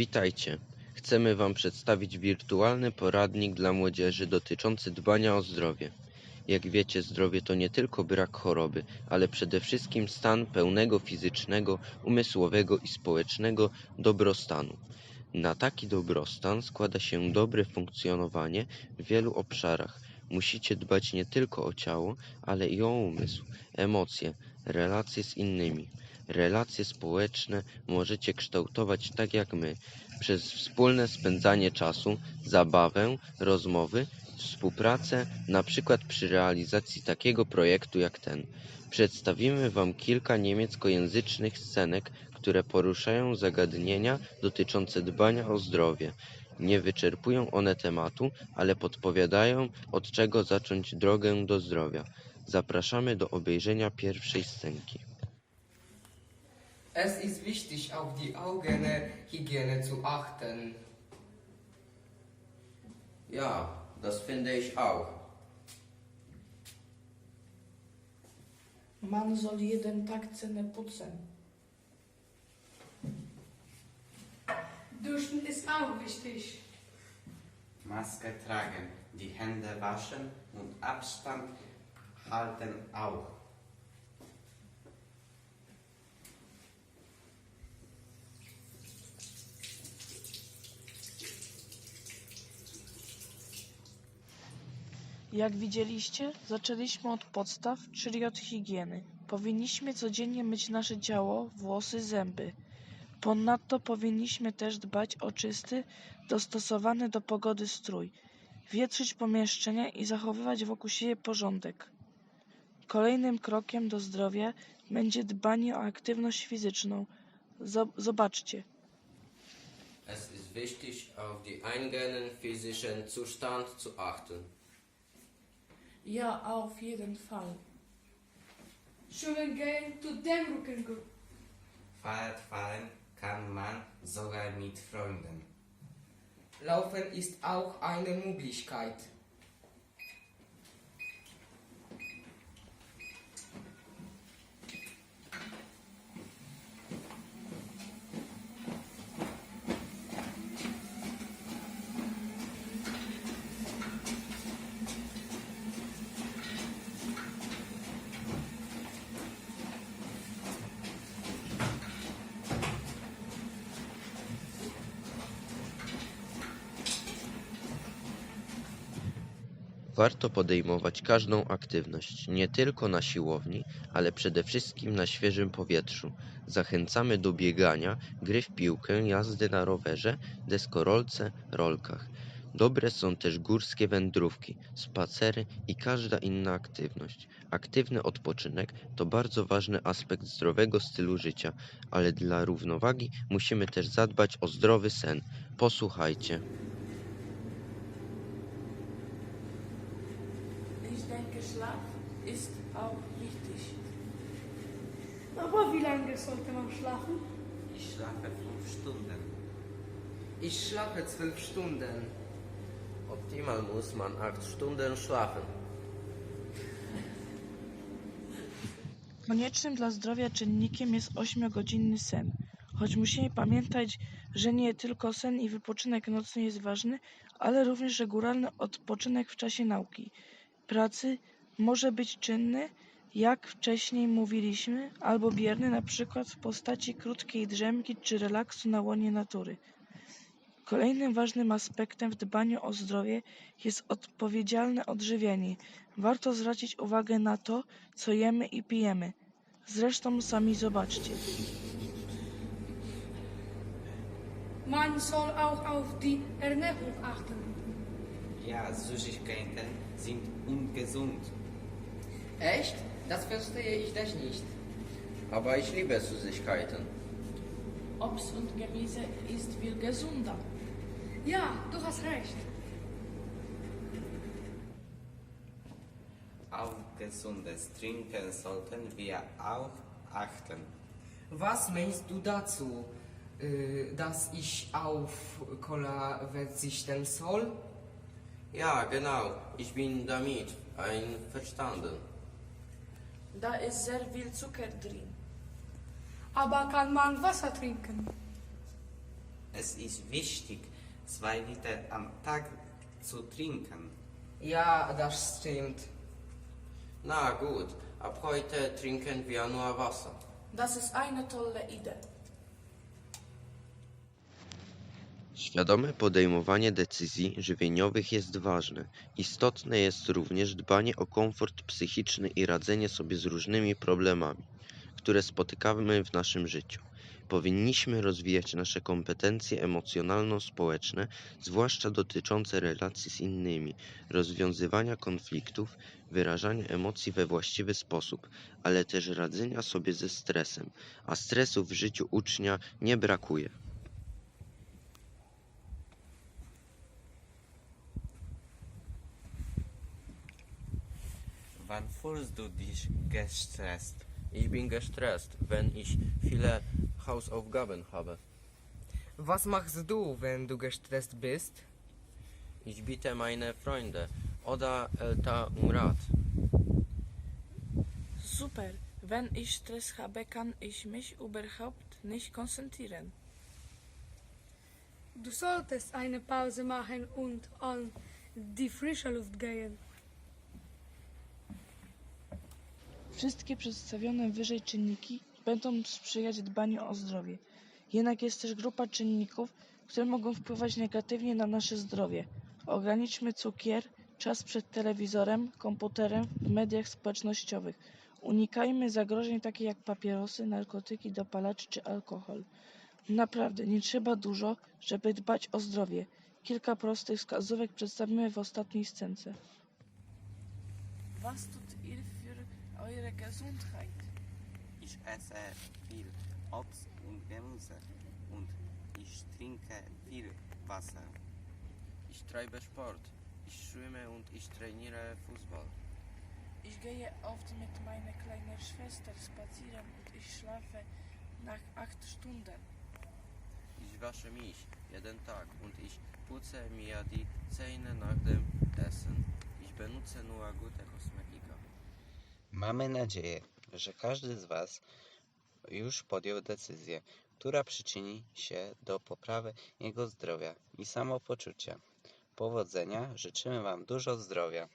Witajcie. Chcemy Wam przedstawić wirtualny poradnik dla młodzieży dotyczący dbania o zdrowie. Jak wiecie, zdrowie to nie tylko brak choroby, ale przede wszystkim stan pełnego fizycznego, umysłowego i społecznego dobrostanu. Na taki dobrostan składa się dobre funkcjonowanie w wielu obszarach. Musicie dbać nie tylko o ciało, ale i o umysł, emocje, relacje z innymi. Relacje społeczne możecie kształtować tak jak my, przez wspólne spędzanie czasu, zabawę, rozmowy, współpracę, na przykład przy realizacji takiego projektu jak ten. Przedstawimy Wam kilka niemieckojęzycznych scenek, które poruszają zagadnienia dotyczące dbania o zdrowie. Nie wyczerpują one tematu, ale podpowiadają, od czego zacząć drogę do zdrowia. Zapraszamy do obejrzenia pierwszej scenki. Es ist wichtig, auf die Augenhygiene zu achten. Ja, das finde ich auch. Man soll jeden Tag Zähne putzen. Duschen ist auch wichtig. Maske tragen, die Hände waschen und Abstand halten auch. Jak widzieliście, zaczęliśmy od podstaw, czyli od higieny. Powinniśmy codziennie myć nasze ciało, włosy, zęby. Ponadto powinniśmy też dbać o czysty, dostosowany do pogody strój, wietrzyć pomieszczenia i zachowywać wokół siebie porządek. Kolejnym krokiem do zdrowia będzie dbanie o aktywność fizyczną. Zob- Zobaczcie, Es ist wichtig, auf die eingehenden physischen Zustand zu achten. Ja, auf jeden Fall. Schwimmen gehen tut dem Rücken gut. Fahrrad fahren kann man sogar mit Freunden. Laufen ist auch eine Möglichkeit. Warto podejmować każdą aktywność, nie tylko na siłowni, ale przede wszystkim na świeżym powietrzu. Zachęcamy do biegania, gry w piłkę, jazdy na rowerze, deskorolce, rolkach. Dobre są też górskie wędrówki, spacery i każda inna aktywność. Aktywny odpoczynek to bardzo ważny aspekt zdrowego stylu życia, ale dla równowagi musimy też zadbać o zdrowy sen. Posłuchajcie. Ich denke, Schlaf ist auch wichtig. Aber wie lange sollte man schlafen? Ich schlafe fünf Stunden. Ich schlafe zwölf Stunden. Optimal muss man 8 Stunden schlafen. Koniecznym dla zdrowia czynnikiem jest 8-godzinny sen. Choć musimy pamiętać, że nie tylko sen i wypoczynek nocny jest ważny, ale również regularny odpoczynek w czasie nauki. Pracy może być czynny, jak wcześniej mówiliśmy, albo bierny, na przykład w postaci krótkiej drzemki czy relaksu na łonie natury. Kolejnym ważnym aspektem w dbaniu o zdrowie jest odpowiedzialne odżywianie. Warto zwrócić uwagę na to, co jemy i pijemy. Zresztą sami zobaczcie. Man soll auch auf die Ernährung achten. Ja, Süßigkeiten sind ungesund. Echt? Das verstehe ich das nicht. Aber ich liebe Süßigkeiten. Obst und Gemüse ist viel gesunder. Ja, du hast recht. Auf gesundes Trinken sollten wir auch achten. Was meinst du dazu, äh, dass ich auf Cola verzichten soll? Ja, genau. Ich bin damit einverstanden. Da ist sehr viel Zucker drin. Aber kann man Wasser trinken? Es ist wichtig, zwei Liter am Tag zu trinken. Ja, das stimmt. Na gut, ab heute trinken wir nur Wasser. Das ist eine tolle Idee. Świadome podejmowanie decyzji żywieniowych jest ważne. Istotne jest również dbanie o komfort psychiczny i radzenie sobie z różnymi problemami, które spotykamy w naszym życiu. Powinniśmy rozwijać nasze kompetencje emocjonalno-społeczne, zwłaszcza dotyczące relacji z innymi, rozwiązywania konfliktów, wyrażania emocji we właściwy sposób, ale też radzenia sobie ze stresem, a stresu w życiu ucznia nie brakuje. Wann fühlst du dich gestresst? Ich bin gestresst, wenn ich viele Hausaufgaben habe. Was machst du, wenn du gestresst bist? Ich bitte meine Freunde oder Eltern um Rat. Super. Wenn ich Stress habe, kann ich mich überhaupt nicht konzentrieren. Du solltest eine Pause machen und an die frische Luft gehen. Wszystkie przedstawione wyżej czynniki będą sprzyjać dbaniu o zdrowie. Jednak jest też grupa czynników, które mogą wpływać negatywnie na nasze zdrowie. Ograniczmy cukier, czas przed telewizorem, komputerem, w mediach społecznościowych. Unikajmy zagrożeń takich jak papierosy, narkotyki, dopalacze czy alkohol. Naprawdę, nie trzeba dużo, żeby dbać o zdrowie. Kilka prostych wskazówek przedstawimy w ostatniej scence. Was tut eure Gesundheit? Ich esse viel Obst und Gemüse und ich trinke viel Wasser. Ich treibe Sport. Ich schwimme und ich trainiere Fußball. Ich gehe oft mit meiner kleinen Schwester spazieren und ich schlafe nach acht Stunden. Ich wasche mich jeden Tag und ich putze mir die Zähne nach dem Essen. Ich benutze nur gute Kosmetika. Mamy nadzieję, że każdy z Was już podjął decyzję, która przyczyni się do poprawy jego zdrowia i samopoczucia. Powodzenia, życzymy Wam dużo zdrowia.